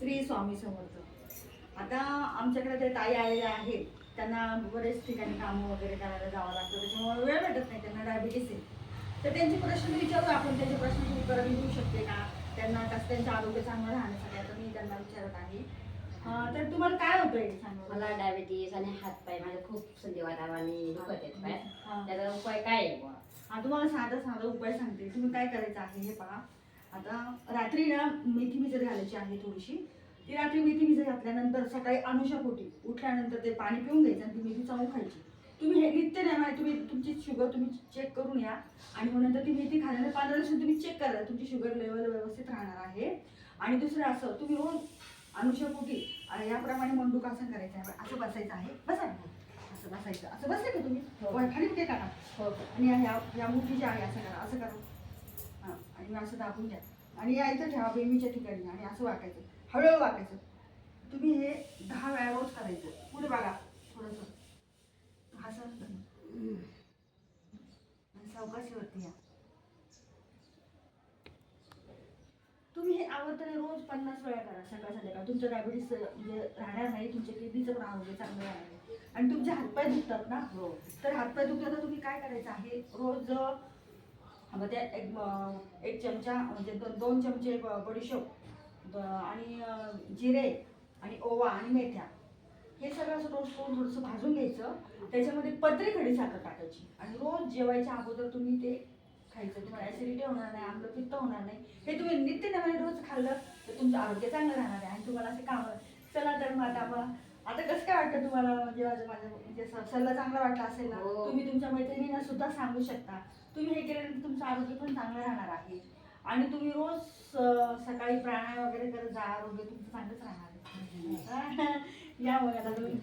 श्री स्वामी समर्थ. आता आमच्याकडे ते ताई आलेल्या आहेत. त्यांना बरेच ठिकाणी कामं वगैरे करायला जावं लागतं. त्याच्यामुळे वेळ भेटत नाही. त्यांना डायबिटीस आहे. तर त्यांचे प्रश्न विचारू आपण. त्यांच्या प्रश्नाची उत्तरं मी देऊ शकते का? त्यांना कसं त्यांचं आरोग्य चांगलं राहण्यासाठी आता मी त्यांना विचारत आहे. तर तुम्हाला काय होतंय सांगा. मला डायबिटीस आणि हातपाय माझे खूप संधिवातावर आणि दुखत पाय. त्याचा उपाय काय आहे? हा तुम्हाला साधा साधा उपाय सांगते. तुम्ही काय करायचं आहे हे पहा. आता रात्री ना मेथी भिजत घालायची आहे थोडीशी. ती रात्री मेथी भिजत घातल्यानंतर सकाळी अनुषापोटी उठल्यानंतर ते पाणी पिऊन घ्यायचं आणि ती मेथी चावून खायची. तुम्ही हे नित्य नाही तुम्ही तुमची शुगर तुम्ही चेक करून या. आणि मग नंतर ती मेथी खाल्यानंतर पंधरा दिवसांनी तुम्ही चेक करा तुमची शुगर लेवल व्यवस्थित राहणार आहे. आणि दुसरं असं तुम्ही रोज अनुषापोटी अं, याप्रमाणे मंडूकासन करायचं आहे असं बसायचं आहे. बसा असं बसायचं. असं बसले का तुम्ही? हो. खाली कुठे टाका हो. आणि या मुठी जी आहे असं करा असं करा. मी असं दाबून घ्या. आणि या इथं ठेवा बेमीच्या ठिकाणी आणि असं वाकायचं हळूहळू वाकायचं तुम्ही हे दहा वेळा रोज करायचं. पुढे बघा थोडंसं. आणि सावकाशीवरती या. तुम्ही हे आवडतं रोज पन्नास वेळा करा सकाळ संध्याकाळ. तुमचं डायबिटीस म्हणजे राहणार नाही तुमच्या किडनीचं पण आरोग्य चांगलं राहणार आहे आणि तुमचे हातपाय दुखतात ना? हो. तर हातपाय दुखला तर तुम्ही काय करायचं आहे? रोज मग त्या एक एक चमचा म्हणजे दोन दोन चमचे ब- बडीशोप आणि जिरे आणि ओवा आणि मेथ्या. हे सगळं असं रोज थोडं थोडंसं भाजून घ्यायचं. त्याच्यामध्ये पत्री खडी साखर टाकायची. आणि रोज जेवायच्या अगोदर तुम्ही ते खायचं. तुम्हाला ऍसिडिटी होणार नाही आम्लं पित्त होणार नाही. हे तुम्ही नित्य नव्याने रोज खाल्लं तर तुमचं आरोग्य चांगलं राहणार आहे. आणि तुम्हाला असे काम चला तर मग आता मग आता कसं काय वाटतं तुम्हाला? म्हणजे माझं माझं म्हणजे स- सल्ला चांगला वाटला असेल ना हो. तुम्ही तुमच्या मैत्रिणींना सुद्धा सांगू शकता. तुम्ही हे केल्यानंतर तुमचं आरोग्य पण चांगलं राहणार आहे. आणि तुम्ही रोज सकाळी प्राणायाम वगैरे करत जा आरोग्य तुमचं चांगलंच राहणार आहे. या मग आता तुम्ही.